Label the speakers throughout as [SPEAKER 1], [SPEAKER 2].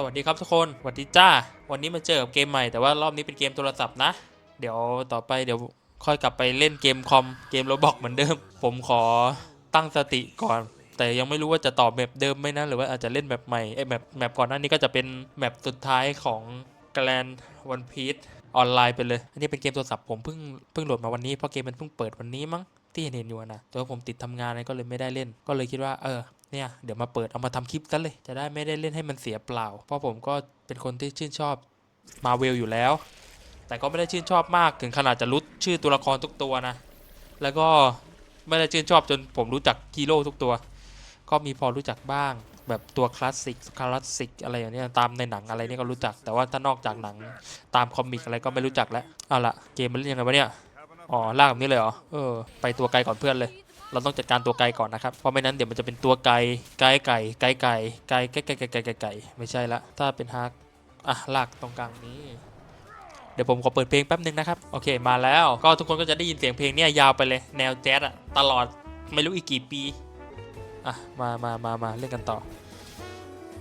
[SPEAKER 1] สวัสดีครับทุกคนสวัสดีจ้า วันนี้มาเจอกับเกมใหม่แต่ว่ารอบนี้เป็นเกมโทรศัพท์นะ เดี๋ยวต่อไปเดี๋ยวค่อยกลับไปเล่นเกมคอมเกมโรบอกเหมือนเดิม ผมขอตั้งสติก่อน แต่ยังไม่รู้ว่าจะตอบแบบเดิมไหมนะหรือว่าอาจจะเล่นแบบใหม่ไอ้แบบแบบก่อนหน้านี้ก็จะเป็นแบบสุดท้ายของแกลนวันพีซออนไลน์ไปเลย อันนี้เป็นเกมโทรศัพท์ผมเพิ่งเพิ่งโหลดมาวันนี้เพราะเกมมันเพิ่งเปิดวันนี้มั้งที่เห็นเห็นอยู่นะแต่ว่าผมติดทำงานก็เลยไม่ได้เล่น ก็เลยคิดว่าเออ เนี่ยเดี๋ยวมาเปิดเอามาทำคลิปซะเลย จะได้ไม่ได้เล่นให้มันเสียเปล่า เพราะผมก็เป็นคนที่ชื่นชอบมาเวลอยู่แล้ว แต่ก็ไม่ได้ชื่นชอบมากถึงขนาดจะรู้ชื่อตัวละครทุกตัวนะ แล้วก็ไม่ได้ชื่นชอบจนผมรู้จักฮีโร่ทุกตัว ก็มีพอรู้จักบ้าง แบบตัวคลาสสิกคลาสสิกอะไรอย่างนี้ตามในหนังอะไรนี่ก็รู้จัก แต่ว่าถ้านอกจากหนังตามคอมิกอะไรก็ไม่รู้จักแล้วเอาละเกมมันเล่นยังไงวะเนี่ยอ๋อลากแบบนี้เลยเหรอเออไปตัวไกลก่อนเพื่อนเลย เราต้องจัดการตัวไกลก่อนนะครับ เพราะไม่นั้นเดี๋ยวมันจะเป็นตัวไกลไกลไก่ไกลไก่ไกลไก่ไก่ไก่ไก่ไก่ไก่ไม่ใช่ละ ถ้าเป็นฮาร์กอะลากตรงกลางนี้ เดี๋ยวผมขอเปิดเพลงแป๊บนึงนะครับ โอเคมาแล้ว ก็ทุกคนก็จะได้ยินเสียงเพลงเนี่ยยาวไปเลย แนวแจ๊สอะตลอดไม่รู้อีกกี่ปี อะมามามามาเล่นกันต่อ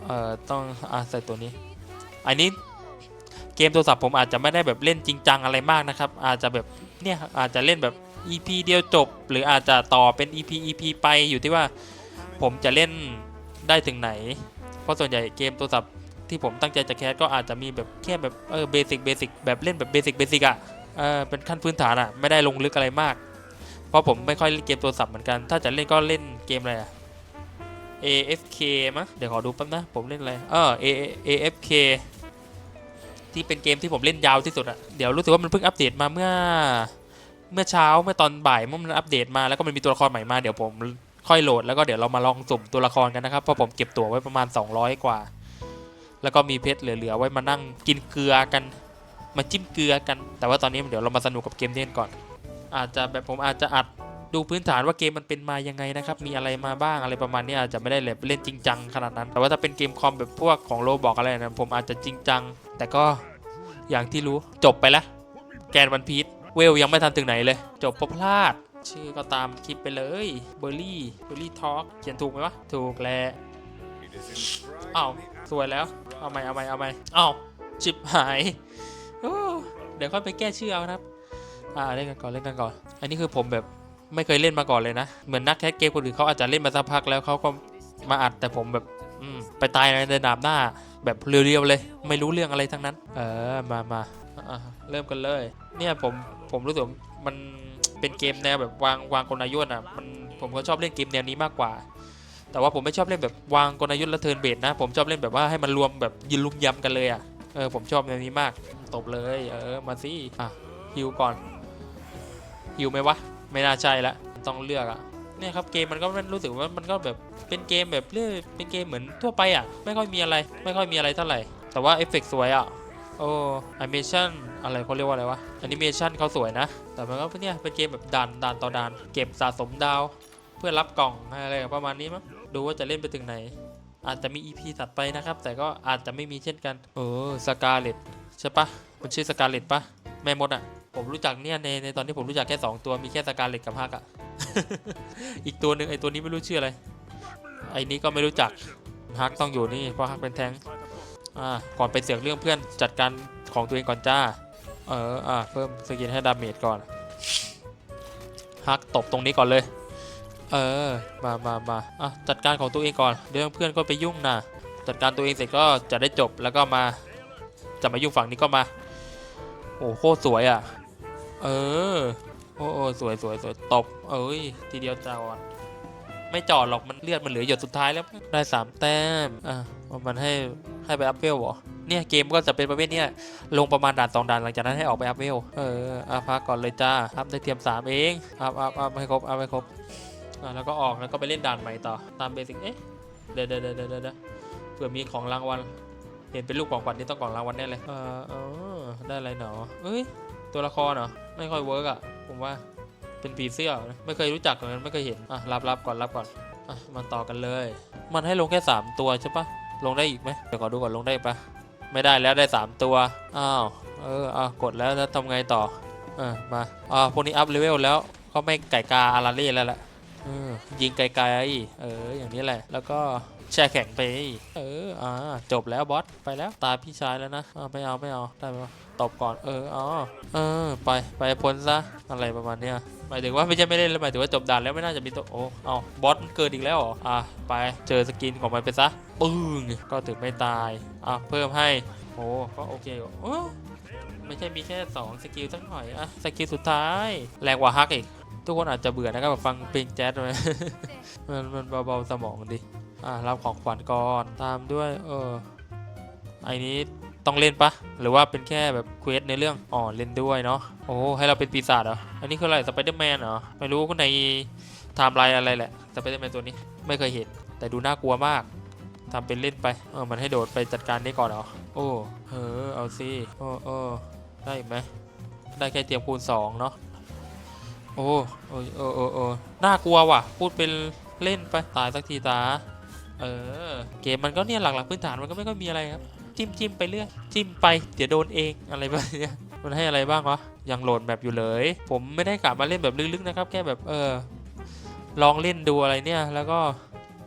[SPEAKER 1] เอ่อต้องอะใส่ตัวนี้ อันนี้เกมโทรศัพท์ผมอาจจะไม่ได้แบบเล่นจริงจังอะไรมากนะครับ อาจจะแบบเนี่ยอาจจะเล่นแบบ EP เดียวจบ หรืออาจจะต่อเป็น EP EP ไปอยู่ที่ว่าผมจะเล่นได้ถึงไหน เพราะส่วนใหญ่เกมโทรศัพท์ที่ผมตั้งใจจะแคสก็อาจจะมีแบบแค่แบบเออเบสิกเบสิกแบบเล่นแบบเบสิกเบสิกอะเออเป็นขั้นพื้นฐานอะไม่ได้ลงลึกอะไรมาก เพราะผมไม่ค่อยเล่นเกมโทรศัพท์เหมือนกัน ถ้าจะเล่นก็เล่นเกมอะไรอะ AFK มั้ยเดี๋ยวขอดูแป๊บนะ ผมเล่นอะไรเออ A AFK ที่เป็นเกมที่ผมเล่นยาวที่สุดอะเดี๋ยวรู้สึกว่ามันเพิ่งอัปเดตมาเมื่อ เมื่อเช้าเมื่อตอนบ่ายมันอัปเดตมาแล้วก็มันมีตัวละครใหม่มาเดี๋ยวผมค่อยโหลดแล้วก็เดี๋ยวเรามาลองสุ่มตัวละครกันนะครับเพราะผมเก็บตัวไว้ประมาณ 200 กว่า แล้วก็มีเพชรเหลือๆไว้มานั่งกินเกลือกัน มาจิ้มเกลือกัน แต่ว่าตอนนี้เดี๋ยวเรามาสนุกกับเกมเล่นก่อน อาจจะแบบผมอาจจะอัดดูพื้นฐานว่าเกมมันเป็นมายังไงนะครับ มีอะไรมาบ้างอะไรประมาณนี้อาจจะไม่ได้แบบเล่นจริงจังขนาดนั้น แต่ว่าถ้าเป็นเกมคอมแบบพวกของโลบอกอะไรนะผมอาจจะจริงจัง แต่ก็อย่างที่รู้จบไปแล้วแกนวันพีช เวลยังไม่ทันถึงไหนเลย จบเพราะพลาด ชื่อก็ตามคลิปไปเลยเบอร์รี่เบอร์รี่ทอล์กเขียนถูกไหมวะ ถูกแล้วอ้าวสวยแล้ว เอาใหม่เอาใหม่เอาใหม่อ้าวชิบหายเดี๋ยวค่อยไปแก้ชื่อเอาครับ อ่าเล่นกันก่อนเล่นกันก่อน อันนี้คือผมแบบไม่เคยเล่นมาก่อนเลยนะ เหมือนนักแคสเกมคนอื่นเขาอาจจะเล่นมาสักพักแล้วเขาก็มาอัดแต่ผมแบบไปตายในดาบหน้า แบบเรียวๆเลย ไม่รู้เรื่องอะไรทั้งนั้น เออมามา อะเริ่มกันเลย เนี่ยผมผมรู้สึกมันเป็นเกมแนวแบบวางวางกลยุทธ์อะมันผมก็ชอบเล่นเกมแนวนี้มากกว่า แต่ว่าผมไม่ชอบเล่นแบบวางกลยุทธ์แล้วเทิร์นเบสนะ ผมชอบเล่นแบบว่าให้มันรวมแบบยินลุมยำกันเลยอะเออผมชอบแนวนี้มากตบเลยเออมาสิอะฮิวก่อนฮิวไหมวะไม่น่าใช่ละต้องเลือกอะเนี่ยครับเกมมันก็รู้สึกว่ามันก็แบบเป็นเกมแบบเรื่อยเป็นเกมเหมือนทั่วไปอะ ไม่ค่อยมีอะไร ไม่ค่อยมีอะไรเท่าไหร่ แต่ว่าเอฟเฟกต์สวยอะ โอ้แอนิเมชันอะไรเขาเรียกว่าอะไรวะแอนิเมชันเขาสวยนะ แต่มันก็เนี่ยเป็นเกมแบบด่านด่านต่อด่าน เก็บสะสมดาว เพื่อรับกล่องอะไรประมาณนี้มั้งดูว่าจะเล่นไปถึงไหน อาจจะมี EP ถัดไปนะครับ แต่ก็อาจจะไม่มีเช่นกัน เออสกาเลตใช่ปะมันชื่อสกาเลตปะแม่มดอะผมรู้จักเนี่ยในในตอนที่ผมรู้จักแค่ 2 ตัวมีแค่สกาเลตกับฮักอะอีกตัวหนึ่งไอตัวนี้ไม่รู้ชื่ออะไรไอ้นี้ก็ไม่รู้จักฮักต้องอยู่นี่เพราะฮักเป็นแทง อ่าก่อนไปเสือกเรื่องเพื่อนจัดการของตัวเองก่อนจ้า เออ อ่า เพิ่มสกินให้ดาเมจก่อน ฮักตบตรงนี้ก่อนเลย เออ มามามาอะ จัดการของตัวเองก่อน เรื่องเพื่อนก็ไปยุ่งนะ จัดการตัวเองเสร็จก็จะได้จบ แล้วก็มา จะมายุ่งฝั่งนี้ก็มา โอ้โหโคตรสวยอะ เออ โอ้โอ้สวยสวยสวยตบ เอ้ย ทีเดียวจอดไม่จอดหรอก มันเลือดมันเหลือหยดสุดท้ายแล้ว ได้สามแต้ม อะ มันให้ ให้ไปอัพเวลเหรอเนี่ยเกมก็จะเป็นประเภทเนี้ยลงประมาณด่านสองด่านหลังจากนั้นให้ออกไปอัพเวลเอออาพักก่อนเลยจ้าอัพได้เทียมสามเองอัพอัพอัพให้ครบอัพให้ครบแล้วก็ออกแล้วก็ไปเล่นด่านใหม่ต่อตามเบสิกเอ๊ะเดี๋ยวเดี๋ยวเดี๋ยวเดี๋ยวเดเผื่อมีของรางวัลเห็นเป็นลูกของขวัญที่ต้องของรางวัลแน่เลยเออเออได้อะไรหนอเอ้ยตัวละครเหรอไม่ค่อยเวิร์กอะผมว่าเป็นผีเสื้อไม่เคยรู้จักเลยไม่เคยเห็นอะรับรับก่อนรับก่อนอะมาต่อกันเลย มันให้ลงแค่สามตัวใช่ปะ ลงได้อีกไหมเดี๋ยวขอดูก่อนลงได้ปะไม่ได้แล้วได้ 3 ตัว อ้าว เอออะกดแล้วแล้วทำไงต่อ เออ มา อ่าพวกนี้อัพเลเวลแล้ว ก็ไม่ไก่กาอาราเล่แล้วแหละยิงไกลๆเออ อย่างนี้แหละ แล้วก็ แช่แข็งไป เออ อ่า จบแล้วบอส ไปแล้ว ตาพี่ชายแล้วนะอ่าไม่เอา ไม่เอา ได้ไหมตบก่อน เออ อ๋อ เออ ไป ไปพ้นซะ อะไรประมาณเนี้ยหมายถึงว่าไม่ใช่ไม่เล่นแล้วหมายถึงว่าจบด่านแล้วไม่น่าจะมีตัว โอ้ เอาบอสมันเกิดอีกแล้วเหรอ อะ ไป เจอสกินของมันไปซะ ปึ้ง ก็ถึงไม่ตาย อะ เพิ่มให้ โอ้ ก็โอเคอยู่โอ้ไม่ใช่มีแค่ 2 สกิลสักหน่อย อะ สกิลสุดท้าย แรงกว่าฮักอีก ทุกคนอาจจะเบื่อนะครับฟังเพลงแจ๊สไหมมันมันเบาๆสมองดิ อะรับของขวัญก่อนตามด้วยเออไอ้นี้ต้องเล่นปะหรือว่าเป็นแค่แบบเควสในเรื่องอ๋อเล่นด้วยเนาะโอ้ให้เราเป็นปีศาจเหรออันนี้คืออะไรสไปเดอร์แมนเหรอไม่รู้ในไทม์ไลน์อะไรแหละสไปเดอร์แมนตัวนี้ไม่เคยเห็น แต่ดูน่ากลัวมากทำเป็นเล่นไปเออมันให้โดดไปจัดการนี้ก่อนเหรอโอ้เออเอาสิโอ้โอ้ได้ไหมได้แค่เตรียมคูณสองเนาะโอ้โอ้โอ้โอ้โอ้น่ากลัวว่ะ พูดเป็นเล่นไปตายสักทีตา เออ เกมมันก็เนี่ยหลักๆพื้นฐานมันก็ไม่ค่อยมีอะไรครับ จิ้มจิ้มไปเรื่อยจิ้มไปเดี๋ยวโดนเองอะไรแบบเนี้ยมันให้อะไรบ้างวะยังโหลดแบบอยู่เลย ผมไม่ได้กลับมาเล่นแบบลึกๆนะครับ แค่แบบเออ ลองเล่นดูอะไรเนี่ย แล้วก็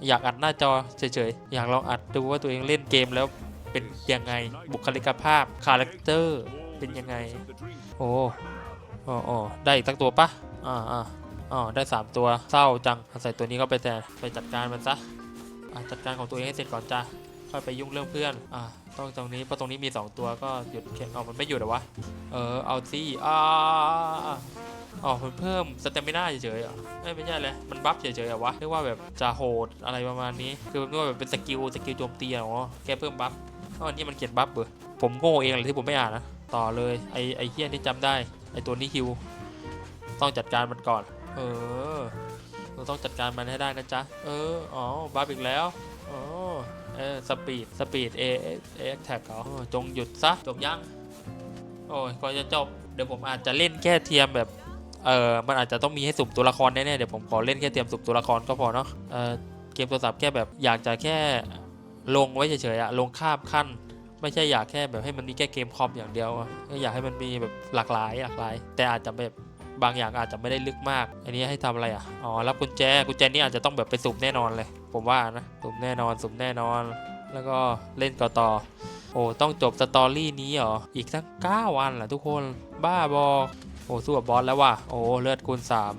[SPEAKER 1] อยากอัดหน้าจอเฉยๆอยากลองอัดดูว่าตัวเองเล่นเกมแล้วเป็นยังไงบุคลิกภาพคาแรคเตอร์เป็นยังไง โอ้โอ้โอได้อีกสักตัวปะอ่าอ่าอ๋อได้ 3 ตัวเศร้าจังเอาใส่ตัวนี้ก็ไปแต่ไปจัดการมันซะ จัดการของตัวเองให้เสร็จก่อนจ้าค่อยไปยุ่งเรื่องเพื่อน อ่าต้องตรงนี้เพราะตรงนี้มี 2 ตัวก็หยุดแค่เอามันไม่หยุดหรอวะ เออ เอาสิอ่าอ๋อมันเพิ่มสเตมิน่าเฉยๆเหรอะไม่ไม่ใช่เลย มันบัฟเฉยๆเหรอวะเรียกว่าแบบจะโหดอะไรประมาณนี้ คือมันว่าแบบเป็นสกิลสกิลโจมตีอะอ๋อแค่เพิ่มบัฟอันนี้มันเขียนบัฟเบอร์ผมโง่เองเลยที่ผมไม่อ่านนะ ต่อเลย ไอไอเฮียนที่จำได้ ไอตัวนี้ฮิว ต้องจัดการมันก่อน เออ เราต้องจัดการมันให้ได้นะจ๊ะ เออ อ๋อ บัฟอีกแล้ว อ๋อ เออ สปีด สปีดเอเอแท็กเหรอจงหยุดซะ จบยัง โอ้ยก่อนจะจบ เดี๋ยวผมอาจจะเล่นแค่เทียมแบบ เออมันอาจจะต้องมีให้สุ่มตัวละครแน่ๆ เดี๋ยวผมขอเล่นแค่เตรียมสุ่มตัวละครก็พอเนาะ เออเกมโทรศัพท์แค่แบบอยากจะแค่ลงไว้เฉยๆอะลงข้ามขั้น ไม่ใช่อยากแค่แบบให้มันมีแค่เกมคอมอย่างเดียวอะก็อยากให้มันมีแบบหลากหลายหลากหลาย แต่อาจจะแบบ บางอย่างอาจจะไม่ได้ลึกมาก อันนี้ให้ทำอะไรอะอ๋อรับกุญแจกุญแจนี่อาจจะต้องแบบไปสุ่มแน่นอนเลย ผมว่านะสุ่มแน่นอนสุ่มแน่นอน แล้วก็เล่นต่อต่อโอ้ต้องจบสตอรี่นี้เหรออีกสักเก้าวันเหรอทุกคนบ้าบอโอ้สู้กับบอสแล้วว่ะโอ้เลือดคูณสาม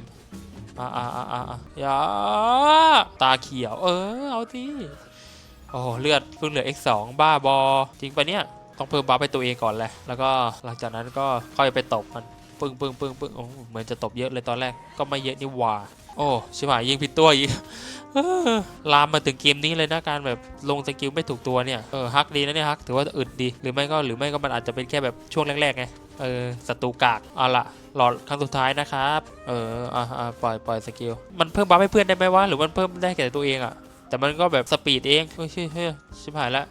[SPEAKER 1] อ่าอ่าอ่าอ่าอย่าตาเขียว เออเอาทีโอ้เลือดเพิ่งเหลือ x 2 บ้าบอจริงปะเนี่ยต้องเพิ่มบัฟให้ตัวเองก่อนแหละแล้วก็หลังจากนั้นก็ค่อยไปตบมัน ปึ้งปึ้งปึ้งปึ้งโอ้เหมือนจะตบเยอะเลยตอนแรกก็ไม่เยอะนี่หว่า โอ้ชิบหายยิงผิดตัวอีกลามมาถึงเกมนี้เลยนะการแบบลงสกิลไม่ถูกตัวเนี่ยเออฮักดีนะเนี่ยฮักถือว่าอึดดีหรือไม่ก็หรือไม่ก็มันอาจจะเป็นแค่แบบช่วงแรกๆไงเออศัตรูกากเอาละหลอดครั้งสุดท้ายนะครับ เอออ่าปล่อยปล่อยสกิลมันเพิ่มบัฟให้เพื่อนได้ไหมวะหรือมันเพิ่มได้แก่ตัวเองอะแต่มันก็แบบสปีดเองเฮ้ยเฮ้ยเฮ้ยชิบหายละ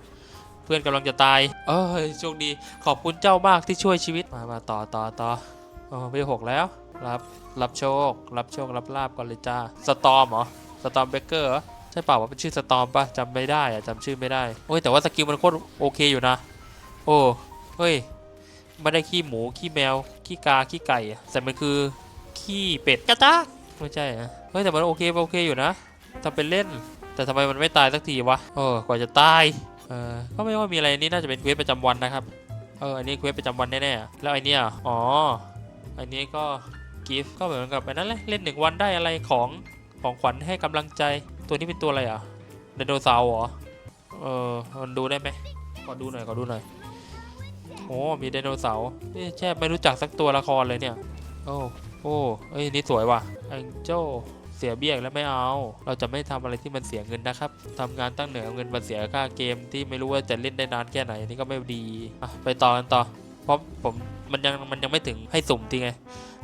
[SPEAKER 1] เพื่อนกำลังจะตาย เออโชคดีขอบคุณเจ้ามากที่ช่วยชีวิตมามาต่อต่อต่อ โอ้ไปหกแล้ว รับ รับโชค รับโชค รับลาบก่อนเลยจ้า สตอมเหรอ สตอมเบเกอร์เหรอ ใช่เปล่าว่าเป็นชื่อสตอมปะจำไม่ได้อะจำชื่อไม่ได้ โอ้ยแต่ว่าสกิลมันโคตรโอเคอยู่นะ โอ้ เฮ้ย ไม่ได้ขี้หมู ขี้แมว ขี้กา ขี้ไก่ แต่มันคือ ขี้เป็ดกระจ้าไม่ใช่อะเฮ้ยแต่มันโอเคโอเคอยู่นะทำเป็นเล่น แต่ทำไมมันไม่ตายสักทีวะเออกว่าจะตาย เออ ก็ไม่ว่ามีอะไรนี่น่าจะเป็นเควสประจำวันนะครับ เออ อันนี้เควสประจำวันแน่ๆ แล้วไอเนี้ยอ๋อ อันนี้ก็กิฟต์ก็เหมือนกับอ้นั่นแหละเล่นหนึ่งวันได้อะไรของของขวัญให้กำลังใจตัวนี้เป็นตัวอะไรอะไดโนเสาร์เหรอเออมันดูได้ไหมขอดูหน่อยขอดูหน่อยโอ้มีไดโนเสาร์นี่แช่ไม่รู้จักสักตัวละครเลยเนี่ยโอ้โอ้เอ้ยนี่สวยว่ะแองเจลเสียเบี้ยแล้วไม่เอา เราจะไม่ทำอะไรที่มันเสียเงินนะครับทำงานตั้งเหนือเอาเงินมาเสียค่าเกมที่ไม่รู้ว่าจะเล่นได้นานแค่ไหนนี่ก็ไม่ดีอะไปต่อกันต่อเพราะผม มันยังมันยังไม่ถึงให้สุ่มทีไง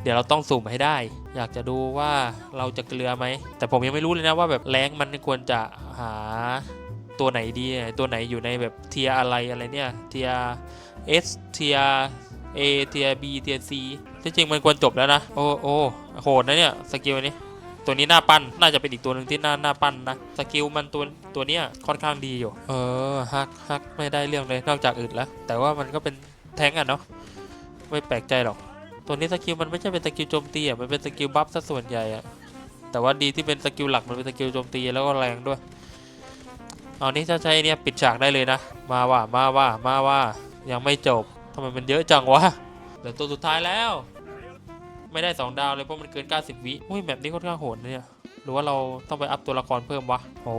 [SPEAKER 1] เดี๋ยวเราต้องสุ่มให้ได้ อยากจะดูว่าเราจะเกลือไหม แต่ผมยังไม่รู้เลยนะว่าแบบแรงมันควรจะหาตัวไหนดี ตัวไหนอยู่ในแบบเทียอะไรอะไรเนี่ยเทีย S เทีย A เทีย B เทีย C ที่จริงมันควรจบแล้วนะ โอ้โอ้โหดนะเนี่ยสกิลนี้ตัวนี้หน้าปั้นน่าจะเป็นอีกตัวหนึ่งที่หน้าหน้าปั้นนะสกิลมันตัวตัวเนี้ยค่อนข้างดีอยู่ เออฮักฮักไม่ได้เรื่องเลยนอกจากอึดแล้ว แต่ว่ามันก็เป็นแท้งอะเนาะ ไม่แปลกใจหรอก ตัวนี้สกิลมันไม่ใช่เป็นสกิลโจมตีอะ มันเป็นสกิลบัฟซะส่วนใหญ่อะ แต่ว่าดีที่เป็นสกิลหลักมันเป็นสกิลโจมตีแล้วก็แรงด้วย เอานี่ถ้าใช้เนี่ยปิดฉากได้เลยนะ มาว่ามาว่ามาว่ายังไม่จบทำไมมันเยอะจังวะเหลือตัวสุดท้ายแล้ว ไม่ได้ 2 ดาวเลยเพราะมันเกิน 90 วิอุ้ยแบบนี้ค่อนข้างโหดนะเนี่ย หรือว่าเราต้องไปอัพตัวละครเพิ่มวะ โอ้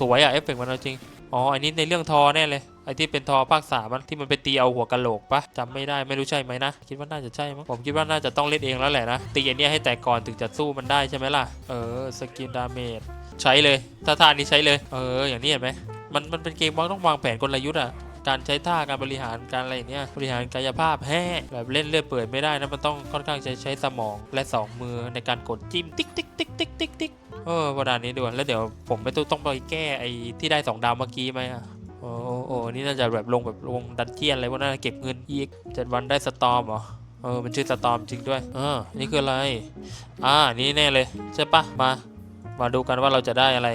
[SPEAKER 1] สวยอะเอฟเฟกต์มันเอาจริง อ๋ออันนี้ในเรื่องทอแน่เลยไอที่เป็นทอภาคสามันที่มันไปตีเอาหัวกะโหลกปะจำไม่ได้ไม่รู้ใช่ไหมนะ คิดว่าน่าจะใช่มั้งผมคิดว่าน่าจะต้องเล่นเองแล้วแหละนะ ตีอันเนี้ยให้แตกก่อนถึงจะสู้มันได้ใช่ไหมล่ะ เออสกิลดาเมจใช้เลยถ้าทานี้ใช้เลย เออ อย่างนี้เห็นไหมมันมันเป็นเกมว่าต้องวางแผนกลยุทธ์อะ การใช้ท่าการบริหารการอะไรเนี้ยบริหารกายภาพแฮ่แบบเล่นเลื่อยเปื่อยไม่ได้นะมันต้องค่อนข้างใช้ใช้สมองและสองมือในการกดจิ้มติ๊กติ๊กติ๊กติ๊กติ๊กติ๊กเออประดานนี้ด่วนแล้วเดี๋ยวผมไปต้องต้องไปแก้ไอ้ที่ได้สองดาวเมื่อกี้ไหมอะโอ้โอ้โอ้นี่น่าจะแบบลงแบบลงดันเจียนอะไรวกนั้นเก็บเงินอีกเจ็ดวันได้สตอมเหรอเออมันชื่อสตอมจริงด้วยเออนี่คืออะไร อ่านี่แน่เลยใช่ปะมา มาดูกันว่าเราจะได้อะไร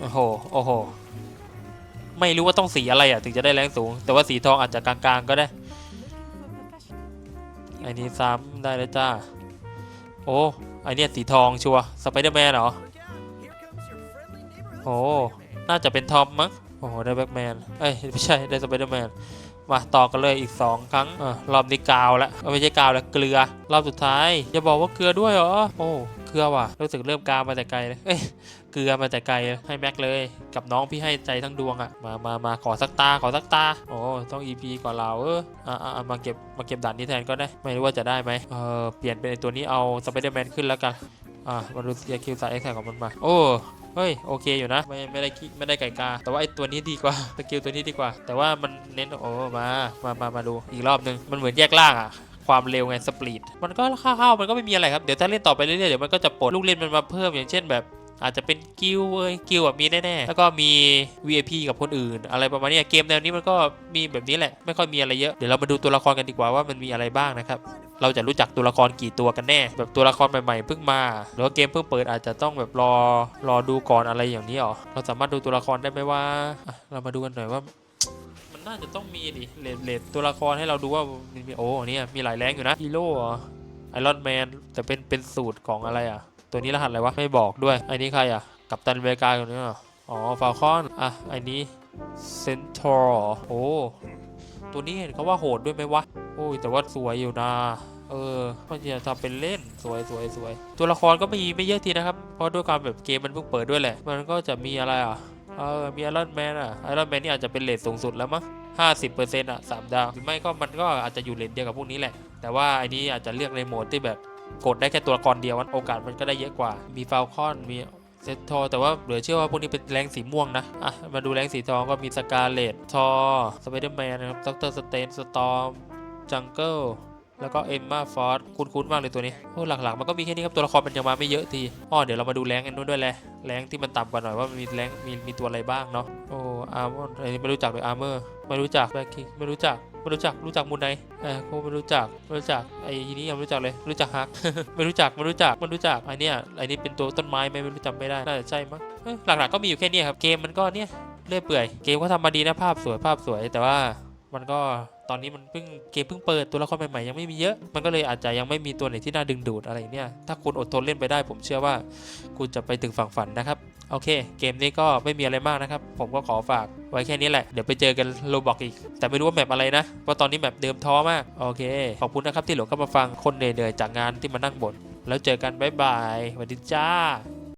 [SPEAKER 1] โอ้โห โอ้โห ไม่รู้ว่าต้องสีอะไรอะ ถึงจะได้แรงสูง แต่ว่าสีทองอาจจะกลางๆก็ได้ ไอ้นี่ซ้ำได้แล้วจ้า โอ้ไอเนี่ยสีทองชัวสไปเดอร์แมนเหรอ โอ้ น่าจะเป็นทอมมั้ง โอ้โห ได้แบ็กแมน เอ้ย ไม่ใช่ ได้สไปเดอร์แมน มาต่อกันเลยอีก 2 ครั้งอรอบนี้กาวแล้วไม่ใช่กาวแล้วเกลือ รอบสุดท้าย อย่าบอกว่าเกลือด้วยเหรอ โอ้ เกลือว่ะ รู้สึกเริ่มกาวมาแต่ไกลเลยเอ้ย เกลือมาแต่ไกลให้แม็กเลย กับน้องพี่ให้ใจทั้งดวงอะมามามาขอสักตาขอสักตาโอ้ต้อง EP กว่าเราเอออะอะอะมาเก็บมาเก็บด่านนี้แทนก็ได้ ไม่รู้ว่าจะได้ไหมเออเปลี่ยนเป็นตัวนี้เอาสไปเดอร์แมนขึ้นแล้วกันอะมาดูยาคิวสายเอ็กซ์ของมันมา โอ้เฮ้ยโอเคอยู่นะไม่ไม่ได้ไม่ได้ไก่กา แต่ว่าไอตัวนี้ดีกว่าสกิลตัวนี้ดีกว่า แต่ว่ามันเน้นโอ้มามามามาดูอีกรอบนึงมันเหมือนแยกล่างอะความเร็วไงสปรีดมันก็ค่าๆมันก็ไม่มีอะไรครับ เดี๋ยวถ้าเล่นต่อไปเรื่อยๆเดี๋ยวมันก็จะปลดลูกเล่นมันมาเพิ่มอย่างเช่นแบบ อาจจะเป็นกิลเว้ยกิลแบบมีแน่ๆแล้วก็มี VIP กับคนอื่น อะไรประมาณนี้เกมแนวนี้มันก็มีแบบนี้แหละ ไม่ค่อยมีอะไรเยอะเดี๋ยวเรามาดูตัวละครกันดีกว่าว่ามันมีอะไรบ้างนะครับเราจะรู้จักตัวละครกี่ตัวกันแน่ แบบตัวละครใหม่ๆเพิ่งมา หรือว่าเกมเพิ่งเปิดอาจจะต้องแบบรอรอดูก่อนอะไรอย่างนี้หรอเราสามารถดูตัวละครได้ไหมว่าเรามาดูกันหน่อยว่ามันน่าจะต้องมีดิเลดเลดตัวละครให้เราดูว่ามีโอ้เนี่ยมีหลายแรงอยู่นะฮีโร่ไอรอนแมนแต่เป็นเป็นสูตรของอะไรอะ ตัวนี้รหัสอะไรวะ ไม่บอกด้วย ไอ้นี้ใครอะ กัปตันเมริกาคนนี้เหรอ อ๋อ ฟาคอน อะ ไอ้นี้เซนทอร์โอ้ ตัวนี้เห็นเขาว่าโหดด้วยไหมวะ โอ้ย แต่ว่าสวยอยู่นะ เออก็จะทำเป็นเล่น สวยสวยสวย ตัวละครก็ไม่ไม่เยอะทีนะครับ เพราะด้วยการแบบเกมมันเพิ่งเปิดด้วยแหละ มันก็จะมีอะไรอะ เออ มีไอรอนแมนอะ ไอรอนแมนนี่อาจจะเป็นเลทสูงสุดแล้วมั้งห้าสิบเปอร์เซ็นต์อะสามดาวหรือไม่ก็มันก็อาจจะอยู่เลทเดียวกับพวกนี้แหละ แต่ว่าไอ้นี้อาจจะเลือกในโหมดที่แบบ กดได้แค่ตัวละครเดียวโอกาสมันก็ได้เยอะกว่า มีฟาลคอนมีเซตทอแต่ว่าเหลือเชื่อว่าพวกนี้เป็นแรงสีม่วงนะ อะ มาดูแรงสีทองก็มีสกาเลตทอสไปเดอร์แมนนะครับด็อกเตอร์สเตนสตอมจังเกิลแล้วก็เอมมาฟอร์ดคุ้นๆมากเลยตัวนี้โอ้หลักๆ มันก็มีแค่นี้ครับตัวละครมันยังมาไม่เยอะทีอ๋อเดี๋ยวเรามาดูแรงกันนู้นด้วยแหละแรงที่มันต่ำกว่าหน่อยว่ามันมีแรงมีมีตัวอะไรบ้างเนาะโอ้อาร์มอนอันนี้ไม่รู้จักเลยอาร์เมอร์ ไม่รู้จักแบ็คคิงไม่รู้จักไม่รู้จักรู้จักมูนไนเออโอ้ไม่รู้จักไม่รู้จักไอ้ทีนี้ยังไม่รู้จักเลยรู้จักฮักไม่รู้จักไม่รู้จักไม่รู้จักไอ้เนี่ยไอ้นี่เป็นตัวต้นไม้ไม่รู้จำไม่ได้น่าจะใช่มั้งหลักๆก็มีอยู่แค่นี้ครับเกมมันก็เนี่ยเรื่อยเปื่อยเกมก็ทำมาดีนะภาพสวยภาพสวยแต่ว่ามันก็ อนนี้มันเพิ่งเกมเพิ่งเปิดตัวละครใหม่ๆยังไม่มีเยอะ มันก็เลยอาจจะยังไม่มีตัวไหนที่น่าดึงดูดอะไรเนี่ย ถ้าคุณอดทนเล่นไปได้ ผมเชื่อว่าคุณจะไปถึงฝั่งฝันนะครับ โอเค เกมนี้ก็ไม่มีอะไรมากนะครับ ผมก็ขอฝากไว้แค่นี้แหละ เดี๋ยวไปเจอกันโลบอกอีก แต่ไม่รู้ว่าแมปอะไรนะ เพราะตอนนี้แมปเดิมท้อมาก โอเค ขอบคุณนะครับที่หลงเข้ามาฟัง คนเหนื่อยๆจากงานที่มานั่งบ่น แล้วเจอกันบ๊ายบายสวัสดีจ้า